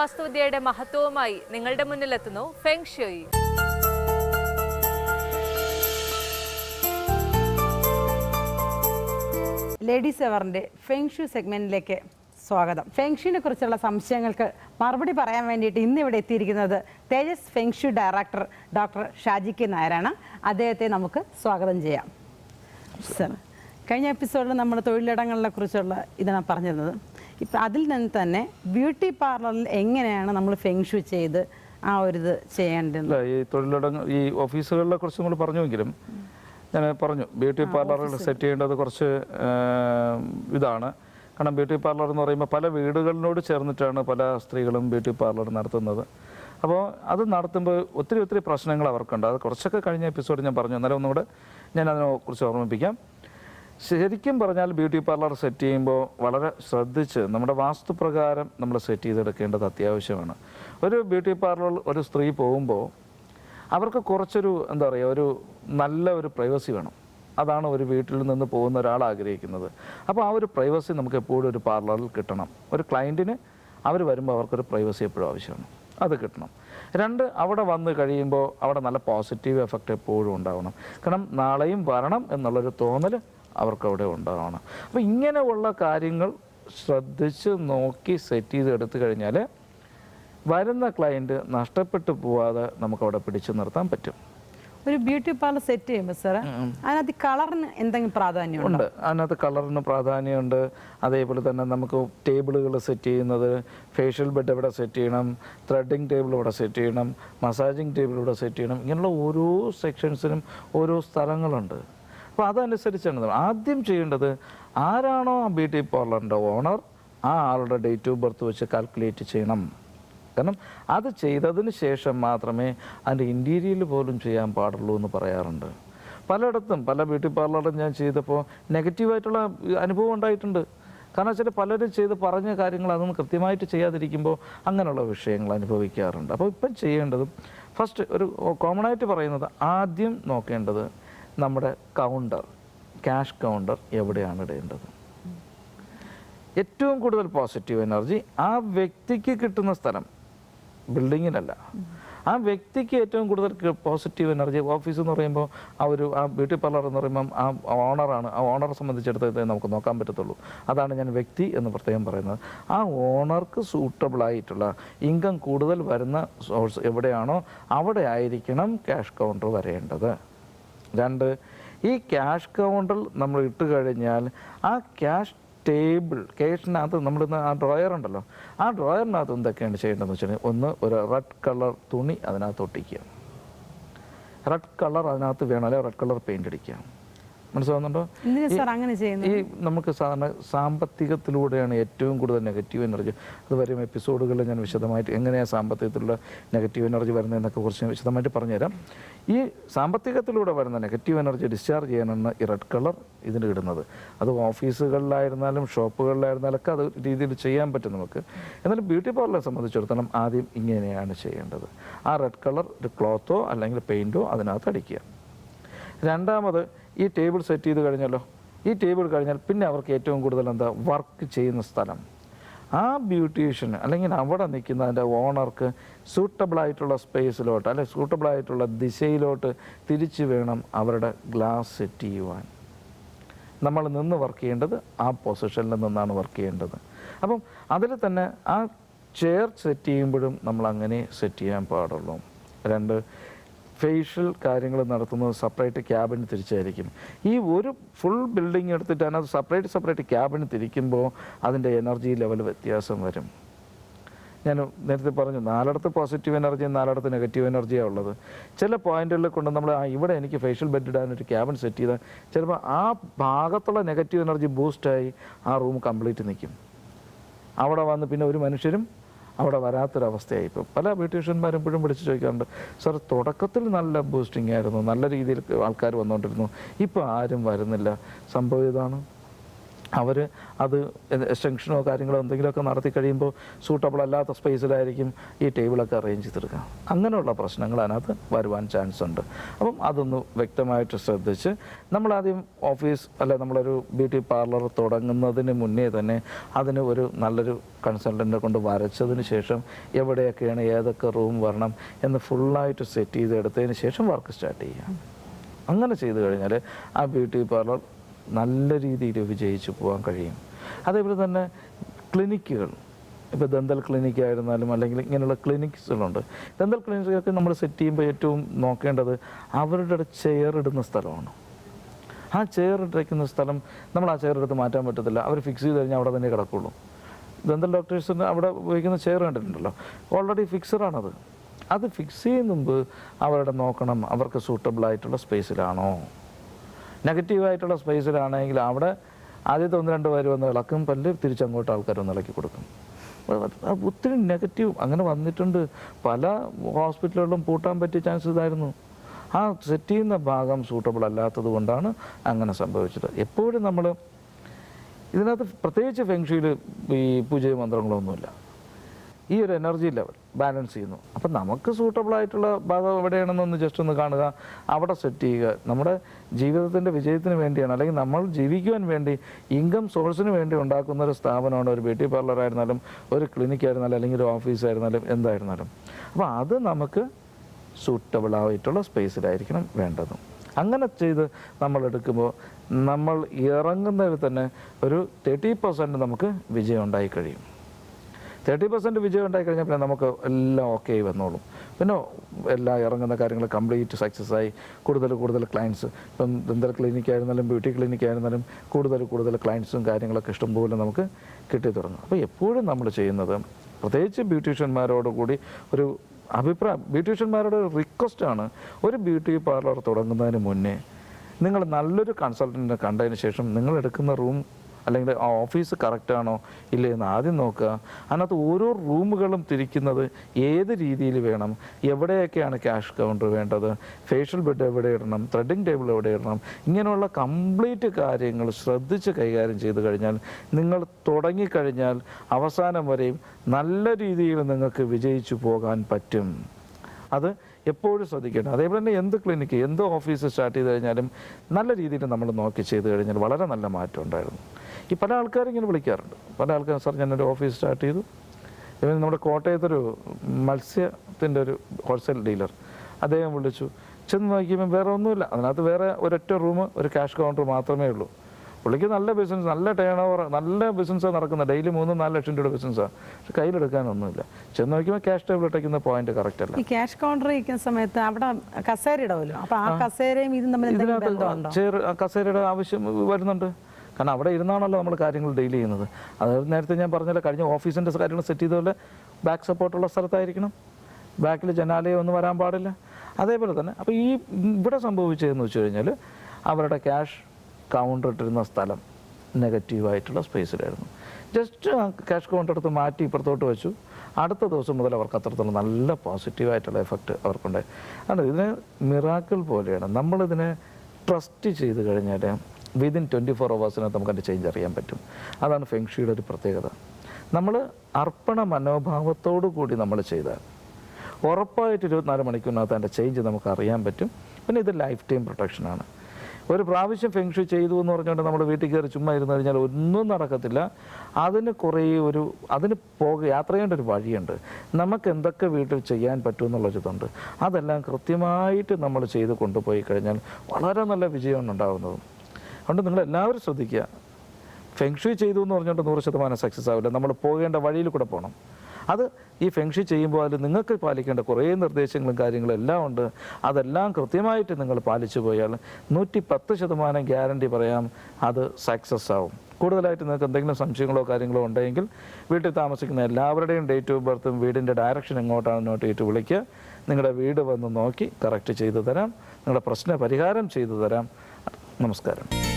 വാസ്തുവിദ്യയുടെ മഹത്വവുമായി നിങ്ങളുടെ മുന്നിലെത്തുന്നു ഫെങ് ഷുയി ലേഡീസ് അവറിന്റെ ഫെങ്ഷു സെഗ്മെന്റിലേക്ക് സ്വാഗതം. ഫെങ്ഷുവിനെ കുറിച്ചുള്ള സംശയങ്ങൾക്ക് മറുപടി പറയാൻ വേണ്ടിയിട്ട് ഇന്ന് ഇവിടെ എത്തിയിരിക്കുന്നത് Tejas feng shui director doctor Shaji K നായരാണ്. അദ്ദേഹത്തെ നമുക്ക് സ്വാഗതം ചെയ്യാം. സർ കഴിഞ്ഞ എപ്പിസോഡിൽ നമ്മുടെ തൊഴിലിടങ്ങളെ കുറിച്ചുള്ള ഇതാണ് പറഞ്ഞിരുന്നത്. ഇപ്പം അതിൽ നിന്ന് തന്നെ ബ്യൂട്ടി പാർലറിൽ എങ്ങനെയാണ് നമ്മൾ ഫെങ്ഷു ചെയ്ത് ആ ഒരു ഇത് ചെയ്യേണ്ടത്? ഈ തൊഴിലിടങ്ങൾ ഈ ഓഫീസുകളിലെ കുറിച്ച് നമ്മൾ പറഞ്ഞുവെങ്കിലും ഞാൻ പറഞ്ഞു ബ്യൂട്ടി പാർലറുകൾ സെറ്റ് ചെയ്യേണ്ടത് കുറച്ച് ഇതാണ്. കാരണം ബ്യൂട്ടി പാർലർ എന്ന് പറയുമ്പോൾ പല വീടുകളിനോട് ചേർന്നിട്ടാണ് പല സ്ത്രീകളും ബ്യൂട്ടി പാർലർ നടത്തുന്നത്. അപ്പോൾ അത് നടത്തുമ്പോൾ ഒത്തിരി ഒത്തിരി പ്രശ്നങ്ങൾ അവർക്കുണ്ട്. അത് കുറച്ചൊക്കെ കഴിഞ്ഞ എപ്പിസോഡ് ഞാൻ പറഞ്ഞു. എന്നാലും ഒന്നുകൂടെ ഞാൻ അതിനെ അതിനെക്കുറിച്ച് ഓർമ്മിപ്പിക്കാം. ശരിക്കും പറഞ്ഞാൽ ബ്യൂട്ടി പാർലർ സെറ്റ് ചെയ്യുമ്പോൾ വളരെ ശ്രദ്ധിച്ച് നമ്മുടെ വാസ്തുപ്രകാരം നമ്മൾ സെറ്റ് ചെയ്തെടുക്കേണ്ടത് അത്യാവശ്യമാണ്. ഒരു ബ്യൂട്ടി പാർലർ ഒരു സ്ത്രീ പോകുമ്പോൾ അവർക്ക് കുറച്ചൊരു എന്താ പറയുക ഒരു നല്ല ഒരു പ്രൈവസി വേണം. അതാണ് ഒരു വീട്ടിൽ നിന്ന് പോകുന്ന ഒരാൾ ആഗ്രഹിക്കുന്നത്. അപ്പോൾ ആ ഒരു പ്രൈവസി നമുക്ക് എപ്പോഴും ഒരു പാർലറിൽ കിട്ടണം. ഒരു ക്ലയന്റിന് അവർ വരുമ്പോൾ അവർക്കൊരു പ്രൈവസി എപ്പോഴും ആവശ്യമാണ്. അത് കിട്ടണം. രണ്ട് അവിടെ വന്ന് കഴിയുമ്പോൾ അവിടെ നല്ല പോസിറ്റീവ് എഫക്റ്റ് എപ്പോഴും ഉണ്ടാവണം. കാരണം നാളെയും വരണം എന്നുള്ളൊരു തോന്നൽ അവർക്ക് അവിടെ ഉണ്ടാവണം. അപ്പോൾ ഇങ്ങനെയുള്ള കാര്യങ്ങൾ ശ്രദ്ധിച്ച് നോക്കി സെറ്റ് ചെയ്ത് എടുത്തു കഴിഞ്ഞാൽ വരുന്ന ക്ലയന്റ് നഷ്ടപ്പെട്ടു പോവാതെ നമുക്ക് അവിടെ പിടിച്ചു നിർത്താൻ പറ്റും. ഒരു ബ്യൂട്ടി പാർലർ സെറ്റ് ചെയ്യുമ്പോൾ സാർ അതിനകത്ത് കളറിന് എന്തെങ്കിലും പ്രാധാന്യം ഉണ്ട്. അതിനകത്ത് കളറിന് പ്രാധാന്യമുണ്ട്. അതേപോലെ തന്നെ നമുക്ക് ടേബിളുകൾ സെറ്റ് ചെയ്യുന്നത് ഫേഷ്യൽ ബെഡ് ഇവിടെ സെറ്റ് ചെയ്യണം ത്രെഡിങ് ടേബിൾ ഇവിടെ സെറ്റ് ചെയ്യണം മസാജിങ് ടേബിൾ ഇവിടെ സെറ്റ് ചെയ്യണം ഇങ്ങനെയുള്ള ഓരോ സെക്ഷൻസിനും ഓരോ സ്ഥലങ്ങളുണ്ട്. അപ്പോൾ അതനുസരിച്ചാണ്. ആദ്യം ചെയ്യേണ്ടത് ആരാണോ ആ ബ്യൂട്ടി പാർലറിന്റെ ഓണർ ആ ആളുടെ ഡേറ്റ് ഓഫ് ബർത്ത് വെച്ച് കാൽക്കുലേറ്റ് ചെയ്യണം. കാരണം അത് ചെയ്തതിന് ശേഷം മാത്രമേ അതിന്റെ ഇന്റീരിയൽ പോലും ചെയ്യാൻ പാടുള്ളൂ എന്ന് പറയാറുണ്ട്. പലയിടത്തും പല ബ്യൂട്ടി പാർലറും ഞാൻ ചെയ്തപ്പോൾ നെഗറ്റീവായിട്ടുള്ള അനുഭവം ഉണ്ടായിട്ടുണ്ട്. കാരണം വെച്ചാൽ പലരും ചെയ്ത് പറഞ്ഞ കാര്യങ്ങൾ അതൊന്നും കൃത്യമായിട്ട് ചെയ്യാതിരിക്കുമ്പോൾ അങ്ങനെയുള്ള വിഷയങ്ങൾ അനുഭവിക്കാറുണ്ട്. അപ്പോൾ ഇപ്പം ചെയ്യേണ്ടതും ഫസ്റ്റ് ഒരു കോമൺ ആയിട്ട് പറയുന്നത് ആദ്യം നോക്കേണ്ടത് നമ്മുടെ കൗണ്ടർ ക്യാഷ് കൗണ്ടർ എവിടെയാണ് ഇടേണ്ടത്? ഏറ്റവും കൂടുതൽ പോസിറ്റീവ് എനർജി ആ വ്യക്തിക്ക് കിട്ടുന്ന സ്ഥലം ബിൽഡിങ്ങിനല്ല ആ വ്യക്തിക്ക് ഏറ്റവും കൂടുതൽ പോസിറ്റീവ് എനർജി ഓഫീസ് എന്ന് പറയുമ്പോൾ ആ ഒരു ആ ബ്യൂട്ടി പാർലർ എന്ന് പറയുമ്പം ആ ഓണറാണ് ആ ഓണറെ സംബന്ധിച്ചിടത്തോളം നമുക്ക് നോക്കാൻ പറ്റത്തുള്ളൂ. അതാണ് ഞാൻ വ്യക്തി എന്ന് പ്രത്യേകം പറയുന്നത്. ആ ഓണർക്ക് സൂട്ടബിൾ ആയിട്ടുള്ള ഇൻകം കൂടുതൽ വരുന്ന സോഴ്സ് എവിടെയാണോ അവിടെ ആയിരിക്കണം ക്യാഷ് കൗണ്ടർ വരേണ്ടത്. രണ്ട് ഈ ക്യാഷ് കൗണ്ടറിൽ നമ്മൾ ഇട്ട് കഴിഞ്ഞാൽ ആ ക്യാഷ് ടേബിൾ ക്യാഷിനകത്ത് നമ്മൾ ആ ഡ്രോയർ ഉണ്ടല്ലോ ആ ഡ്രോയറിനകത്ത് എന്തൊക്കെയാണ് ചെയ്യേണ്ടതെന്ന് വെച്ചാൽ ഒന്ന് ഒരു റെഡ് കളർ തുണി അതിനകത്ത് ഒട്ടിക്കുക. റെഡ് കളർ അതിനകത്ത് വേണം അല്ലെങ്കിൽ റെഡ് കളർ പെയിന്റ് അടിക്കുക. മനസ്സിലാവുന്നുണ്ടോ? ഈ നമുക്ക് സാധാരണ സാമ്പത്തികത്തിലൂടെയാണ് ഏറ്റവും കൂടുതൽ നെഗറ്റീവ് എനർജി. അത് വരും എപ്പിസോഡുകളിൽ ഞാൻ വിശദമായിട്ട് എങ്ങനെയാണ് സാമ്പത്തികത്തിലുള്ള നെഗറ്റീവ് എനർജി വരുന്നതെന്നൊക്കെ കുറച്ച് വിശദമായിട്ട് പറഞ്ഞുതരാം. ഈ സാമ്പത്തികത്തിലൂടെ വരുന്ന നെഗറ്റീവ് എനർജി ഡിസ്ചാർജ് ചെയ്യാനാണ് ഈ റെഡ് കളർ ഇതിന് ഇടുന്നത്. അത് ഓഫീസുകളിലായിരുന്നാലും ഷോപ്പുകളിലായിരുന്നാലും ഒക്കെ അത് രീതിയിൽ ചെയ്യാൻ പറ്റും നമുക്ക്. എന്നാലും ബ്യൂട്ടി പാർലറെ സംബന്ധിച്ചിടത്തോളം ആദ്യം ഇങ്ങനെയാണ് ചെയ്യേണ്ടത്. ആ റെഡ് കളർ ഒരു ക്ലോത്തോ അല്ലെങ്കിൽ പെയിന്റോ അതിനകത്ത് അടിക്കുക. രണ്ടാമത് ഈ ടേബിൾ സെറ്റ് ചെയ്ത് കഴിഞ്ഞല്ലോ ഈ ടേബിൾ കഴിഞ്ഞാൽ പിന്നെ അവർക്ക് ഏറ്റവും കൂടുതൽ എന്താ? വർക്ക് ചെയ്യുന്ന സ്ഥലം. ആ ബ്യൂട്ടീഷ്യൻ അല്ലെങ്കിൽ അവിടെ നിൽക്കുന്ന അതിന്റെ ഓണർക്ക് സൂട്ടബിളായിട്ടുള്ള സ്പേസിലോട്ട് അല്ലെ സൂട്ടബിളായിട്ടുള്ള ദിശയിലോട്ട് തിരിച്ചു വേണം അവരുടെ ഗ്ലാസ് സെറ്റ് ചെയ്യുവാൻ. നമ്മൾ നിന്ന് വർക്ക് ചെയ്യേണ്ടത് ആ പൊസിഷനിൽ നിന്നാണ് വർക്ക് ചെയ്യേണ്ടത്. അപ്പം അതിൽ തന്നെ ആ ചെയർ സെറ്റ് ചെയ്യുമ്പോഴും നമ്മൾ അങ്ങനെ സെറ്റ് ചെയ്യാൻ പാടുള്ളൂ. രണ്ട് ഫേഷ്യൽ കാര്യങ്ങൾ നടത്തുന്നത് സെപ്പറേറ്റ് ക്യാബിന് തിരിച്ചായിരിക്കും. ഈ ഒരു ഫുൾ ബിൽഡിംഗ് എടുത്തിട്ട് അതിനകത്ത് സെപ്പറേറ്റ് സെപ്പറേറ്റ് ക്യാബിന് തിരിക്കുമ്പോൾ അതിന്റെ എനർജി ലെവൽ വ്യത്യാസം വരും. ഞാൻ നേരത്തെ പറഞ്ഞു നാലിടത്ത് പോസിറ്റീവ് എനർജിയും നാലിടത്ത് നെഗറ്റീവ് എനർജിയാണ് ഉള്ളത്. ചില പോയിന്റുകളിൽ കൊണ്ട് നമ്മൾ ആ ഇവിടെ എനിക്ക് ഫേഷ്യൽ ബെഡ് ഇടാനൊരു ക്യാബിൻ സെറ്റ് ചെയ്താൽ ചിലപ്പോൾ ആ ഭാഗത്തുള്ള നെഗറ്റീവ് എനർജി ബൂസ്റ്റായി ആ റൂം കംപ്ലീറ്റ് നിൽക്കും അവിടെ വന്ന് പിന്നെ ഒരു മനുഷ്യരും അവിടെ വരാത്തൊരവസ്ഥയായി. ഇപ്പോൾ പല ബ്യൂട്ടീഷ്യന്മാരും ഇപ്പോഴും വിളിച്ച് ചോദിക്കാറുണ്ട് സാർ തുടക്കത്തിൽ നല്ല ബൂസ്റ്റിംഗ് ആയിരുന്നു നല്ല രീതിയിൽ ആൾക്കാർ വന്നുകൊണ്ടിരുന്നു ഇപ്പോൾ ആരും വരുന്നില്ല സംഭവം ഇതാണ്? അവർ അത് എക്സ്റ്റൻഷനോ കാര്യങ്ങളോ എന്തെങ്കിലുമൊക്കെ നടത്തി കഴിയുമ്പോൾ സൂട്ടബിൾ അല്ലാത്ത സ്പേസിലായിരിക്കും ഈ ടേബിളൊക്കെ അറേഞ്ച് ചെയ്തെടുക്കുക. അങ്ങനെയുള്ള പ്രശ്നങ്ങൾ അതിനകത്ത് വരുവാൻ ചാൻസ് ഉണ്ട്. അപ്പം അതൊന്ന് വ്യക്തമായിട്ട് ശ്രദ്ധിച്ച് നമ്മളാദ്യം ഓഫീസ് അല്ല നമ്മളൊരു ബ്യൂട്ടി പാർലർ തുടങ്ങുന്നതിന് മുന്നേ തന്നെ അതിന് ഒരു നല്ലൊരു കൺസൾട്ടന്റെ കൊണ്ട് വരച്ചതിന് ശേഷം എവിടെയൊക്കെയാണ് ഏതൊക്കെ റൂം വരണം എന്ന് ഫുള്ളായിട്ട് സെറ്റ് ചെയ്തെടുത്തതിന് ശേഷം വർക്ക് സ്റ്റാർട്ട് ചെയ്യുക. അങ്ങനെ ചെയ്തു കഴിഞ്ഞാൽ ആ ബ്യൂട്ടി പാർലർ നല്ല രീതിയിൽ വിജയിച്ചു പോകാൻ കഴിയും. അതേപോലെ തന്നെ ക്ലിനിക്കുകൾ. ഇപ്പോൾ ദന്തൽ ക്ലിനിക്ക് ആയിരുന്നാലും അല്ലെങ്കിൽ ഇങ്ങനെയുള്ള ക്ലിനിക്സുകളുണ്ട്. ദന്തൽ ക്ലിനിക്കൊക്കെ നമ്മൾ സെറ്റ് ചെയ്യുമ്പോൾ ഏറ്റവും നോക്കേണ്ടത് അവരുടെ ചെയർ ഇടുന്ന സ്ഥലമാണ്. ആ ചെയർ ഇട്ടിരിക്കുന്ന സ്ഥലം നമ്മൾ ആ ചെയർ എടുത്ത് മാറ്റാൻ പറ്റത്തില്ല. അവർ ഫിക്സ് ചെയ്ത് കഴിഞ്ഞാൽ അവിടെ തന്നെ കിടക്കുള്ളൂ. ദന്തൽ ഡോക്ടേഴ്സിന് അവിടെ ഉപയോഗിക്കുന്ന ചെയർ കണ്ടിട്ടുണ്ടല്ലോ. ഓൾറെഡി ഫിക്സഡാണത് അത് ഫിക്സ് ചെയ്യുന്ന മുമ്പ് അവരുടെ നോക്കണം അവർക്ക് സൂട്ടബിൾ ആയിട്ടുള്ള സ്പേസിലാണോ നെഗറ്റീവായിട്ടുള്ള സ്പേസിലാണെങ്കിൽ അവിടെ ആദ്യത്തെ ഒന്ന് രണ്ട് പേര് വന്ന് ഇളക്കും പല്ല് തിരിച്ചങ്ങോട്ട് ആൾക്കാർ ഒന്ന് ഇളക്കി കൊടുക്കും. ഒത്തിരി നെഗറ്റീവ് അങ്ങനെ വന്നിട്ടുണ്ട്. പല ഹോസ്പിറ്റലുകളിലും പൂട്ടാൻ പറ്റിയ ചാൻസ് ഇതായിരുന്നു. ആ സെറ്റ് ചെയ്യുന്ന ഭാഗം സൂട്ടബിൾ അല്ലാത്തത് കൊണ്ടാണ് അങ്ങനെ സംഭവിച്ചത്. എപ്പോഴും നമ്മൾ ഇതിനകത്ത് പ്രത്യേകിച്ച് ഫെങ്ഷയിൽ ഈ പൂജയ മന്ത്രങ്ങളൊന്നുമില്ല ഈ ഒരു എനർജി ലെവൽ ബാലൻസ് ചെയ്യുന്നു. അപ്പം നമുക്ക് സൂട്ടബിൾ ആയിട്ടുള്ള ഭാഗം എവിടെയാണെന്നൊന്ന് ജസ്റ്റ് ഒന്ന് കാണുക. അവിടെ സെറ്റ് ചെയ്യുക. നമ്മുടെ ജീവിതത്തിന്റെ വിജയത്തിന് വേണ്ടിയാണ്. അല്ലെങ്കിൽ നമ്മൾ ജീവിക്കുവാൻ വേണ്ടി ഇൻകം സോഴ്സിന് വേണ്ടി ഉണ്ടാക്കുന്ന ഒരു സ്ഥാപനമാണ് ഒരു ബ്യൂട്ടി പാർലർ ആയിരുന്നാലും ഒരു ക്ലിനിക് ആയിരുന്നാലും അല്ലെങ്കിൽ ഒരു ഓഫീസ് ആയിരുന്നാലും എന്തായിരുന്നാലും. അപ്പോൾ അത് നമുക്ക് സൂട്ടബിൾ ആയിട്ടുള്ള സ്പേസിലായിരിക്കണം വേണ്ടത്. അങ്ങനെ ചെയ്ത് നമ്മൾ എടുക്കുമ്പോൾ നമ്മൾ ഇറങ്ങുന്നതിൽ തന്നെ ഒരു തേർട്ടി പെർസെന്റ് നമുക്ക് വിജയം ഉണ്ടായി കഴിയും. തേർട്ടി പെർസെന്റ് വിജയം ഉണ്ടായി കഴിഞ്ഞാൽ പിന്നെ നമുക്ക് എല്ലാം ഓക്കെ ആയി വന്നോളും. പിന്നെ എല്ലാ ഇറങ്ങുന്ന കാര്യങ്ങൾ കംപ്ലീറ്റ് സക്സസ് ആയി. കൂടുതൽ കൂടുതൽ ക്ലയൻസ് ഇപ്പം ദന്തൽ ക്ലിനിക് ആയിരുന്നാലും ബ്യൂട്ടി ക്ലിനിക് ആയിരുന്നാലും കൂടുതൽ കൂടുതൽ ക്ലയൻസും കാര്യങ്ങളൊക്കെ ഇഷ്ടംപോലെ നമുക്ക് കിട്ടി തുടങ്ങും. അപ്പോൾ എപ്പോഴും നമ്മൾ ചെയ്യുന്നത് പ്രത്യേകിച്ച് ബ്യൂട്ടീഷ്യന്മാരോടുകൂടി ഒരു അഭിപ്രായം ബ്യൂട്ടീഷ്യന്മാരുടെ റിക്വസ്റ്റാണ് ഒരു ബ്യൂട്ടി പാർലർ തുടങ്ങുന്നതിന് മുന്നേ നിങ്ങൾ നല്ലൊരു കൺസൾട്ടന്റിനെ കണ്ടതിന് ശേഷം നിങ്ങൾ എടുക്കുന്ന റൂം അല്ലെങ്കിൽ ആ ഓഫീസ് കറക്റ്റാണോ ഇല്ലേ എന്ന് ആദ്യം നോക്കുക. അതിനകത്ത് ഓരോ റൂമുകളും തിരിക്കുന്നത് ഏത് രീതിയിൽ വേണം? എവിടെയൊക്കെയാണ് ക്യാഷ് കൗണ്ടർ വേണ്ടത്? ഫേഷ്യൽ ബെഡ് എവിടെ ഇടണം? ത്രെഡിങ് ടേബിൾ എവിടെ ഇടണം? ഇങ്ങനെയുള്ള കംപ്ലീറ്റ് കാര്യങ്ങൾ ശ്രദ്ധിച്ച് കൈകാര്യം ചെയ്ത് കഴിഞ്ഞാൽ നിങ്ങൾ തുടങ്ങിക്കഴിഞ്ഞാൽ അവസാനം വരെയും നല്ല രീതിയിൽ നിങ്ങൾക്ക് വിജയിച്ചു പോകാൻ പറ്റും. അത് എപ്പോഴും ശ്രദ്ധിക്കേണ്ടത്. അതേപോലെ തന്നെ എന്ത് ക്ലിനിക്ക് എന്ത് ഓഫീസ് സ്റ്റാർട്ട് ചെയ്ത് കഴിഞ്ഞാലും നല്ല രീതിയിൽ നമ്മൾ നോക്കി ചെയ്ത് കഴിഞ്ഞാൽ വളരെ നല്ല മാറ്റം ഉണ്ടായിരുന്നു. ഈ പല ആൾക്കാരും ഇങ്ങനെ വിളിക്കാറുണ്ട്. പല ആൾക്കാരും സാർ ഞാനൊരു ഓഫീസ് സ്റ്റാർട്ട് ചെയ്തു. ഇവൻ നമ്മുടെ കോട്ടയത്തൊരു മത്സ്യത്തിന്റെ ഒരു ഹോൾസെയിൽ ഡീലർ അദ്ദേഹം വിളിച്ചു. ചെന്ന് നോക്കിയപ്പോൾ വേറെ ഒന്നുമില്ല. അതിനകത്ത് വേറെ ഒരൊറ്റ റൂം ഒരു ക്യാഷ് കൗണ്ടർ മാത്രമേ ഉള്ളൂ. പുള്ളിക്ക് നല്ല ബിസിനസ് നല്ല ടേൺ ഓവർ നല്ല ബിസിനസ്സാണ് നടക്കുന്നത്. ഡെയിലി മൂന്ന് നാല് ലക്ഷം രൂപയുടെ ബിസിനസ്സാണ് പക്ഷെ കയ്യിലെടുക്കാനൊന്നുമില്ല. ചെന്ന് നോക്കുമ്പോൾ ക്യാഷ് ടേബിൾ ഇട്ടേക്കുന്ന പോയിന്റ് കറക്റ്റ് അല്ല. ഈ ക്യാഷ് കൗണ്ടർ ഇരിക്കുന്ന സമയത്ത് അവിടെ കസേര ഇടവല്ലോ. അപ്പൊ ആ കസേരയും ഇതും തമ്മിൽ എന്തെങ്കിലും ബന്ധമുണ്ടോ? ചെയർ കസേരയുടെ ആവശ്യം വരുന്നുണ്ട്. കാരണം അവിടെ ഇരുന്നാണല്ലോ നമ്മൾ കാര്യങ്ങൾ ഡീൽ ചെയ്യുന്നത്. അത് നേരത്തെ ഞാൻ പറഞ്ഞല്ലോ കഴിഞ്ഞ ഓഫീസിന്റെ കാര്യങ്ങൾ സെറ്റ് ചെയ്ത പോലെ ബാക്ക് സപ്പോർട്ടുള്ള സ്ഥലത്തായിരിക്കണം. ബാക്കിൽ ജനാലയം ഒന്നും വരാൻ പാടില്ല. അതേപോലെ തന്നെ അപ്പോൾ ഈ ഇവിടെ സംഭവിച്ചതെന്ന് വെച്ച് കഴിഞ്ഞാൽ അവരുടെ ക്യാഷ് കൗണ്ടർ ഇട്ടിരുന്ന സ്ഥലം നെഗറ്റീവായിട്ടുള്ള സ്പേസിലായിരുന്നു ജസ്റ്റ് ക്യാഷ് കൗണ്ടർ എടുത്ത് മാറ്റി ഇപ്പുറത്തോട്ട് വെച്ചു. അടുത്ത ദിവസം മുതൽ അവർക്ക് അത്രത്തോളം നല്ല പോസിറ്റീവായിട്ടുള്ള എഫക്റ്റ് അവർക്കുണ്ടായി. ആണ് ഇതിന് മിറാക്കിൾ പോലെയാണ്. നമ്മളിതിനെ ട്രസ്റ്റ് ചെയ്ത് കഴിഞ്ഞാൽ വിതിൻ ട്വന്റി ഫോർ അവേഴ്സിനകത്ത് നമുക്ക് അതിന്റെ ചേഞ്ച് അറിയാൻ പറ്റും. അതാണ് ഫെങ്ഷിയുടെ ഒരു പ്രത്യേകത. നമ്മൾ അർപ്പണ മനോഭാവത്തോടു കൂടി നമ്മൾ ചെയ്താൽ ഉറപ്പായിട്ട് ഇരുപത്തിനാല് മണിക്കൂറിനകത്ത് അതിന്റെ ചേഞ്ച് നമുക്ക് അറിയാൻ പറ്റും. പിന്നെ ഇത് ലൈഫ് ടൈം പ്രൊട്ടക്ഷനാണ് ഒരു പ്രാവശ്യം ഫെങ്ഷു ചെയ്തു എന്ന് പറഞ്ഞുകൊണ്ട് നമ്മൾ വീട്ടിൽ കയറി ചുമ്മാ ഇരുന്ന് കഴിഞ്ഞാൽ ഒന്നും നടക്കത്തില്ല. അതിന് കുറേ ഒരു അതിന് പോക യാത്ര ചെയ്യേണ്ട ഒരു വഴിയുണ്ട്. നമുക്ക് എന്തൊക്കെ വീട്ടിൽ ചെയ്യാൻ പറ്റും എന്നുള്ള ഇതുണ്ട്. അതെല്ലാം കൃത്യമായിട്ട് നമ്മൾ ചെയ്ത് കൊണ്ടുപോയി കഴിഞ്ഞാൽ വളരെ നല്ല വിജയമാണ് ഉണ്ടാകുന്നത് അതുകൊണ്ട് നിങ്ങൾ എല്ലാവരും ശ്രദ്ധിക്കുക. ഫെങ്ഷു ചെയ്തു എന്ന് പറഞ്ഞുകൊണ്ട് നൂറ് ശതമാനം സക്സസ് ആവില്ല. നമ്മൾ പോകേണ്ട വഴിയിൽ കൂടെ പോകണം. അത് ഈ ഫെങ്ഷി ചെയ്യുമ്പോൾ അതിൽ നിങ്ങൾക്ക് പാലിക്കേണ്ട കുറേ നിർദ്ദേശങ്ങളും കാര്യങ്ങളും എല്ലാം ഉണ്ട്. അതെല്ലാം കൃത്യമായിട്ട് നിങ്ങൾ പാലിച്ചു പോയാൽ നൂറ്റി പത്ത് ശതമാനം ഗ്യാരണ്ടി പറയാം അത് സക്സസ് ആവും. കൂടുതലായിട്ട് നിങ്ങൾക്ക് എന്തെങ്കിലും സംശയങ്ങളോ കാര്യങ്ങളോ ഉണ്ടെങ്കിൽ വീട്ടിൽ താമസിക്കുന്ന എല്ലാവരുടെയും ഡേറ്റ് ഓഫ് ബർത്തും വീടിന്റെ ഡയറക്ഷൻ എങ്ങോട്ടാണ് നോട്ട് ചെയ്തിട്ട് വിളിക്കുക നിങ്ങളുടെ വീട് വന്ന് നോക്കി കറക്റ്റ് ചെയ്തു തരാം. നിങ്ങളുടെ പ്രശ്ന പരിഹാരം ചെയ്തു തരാം. നമസ്കാരം.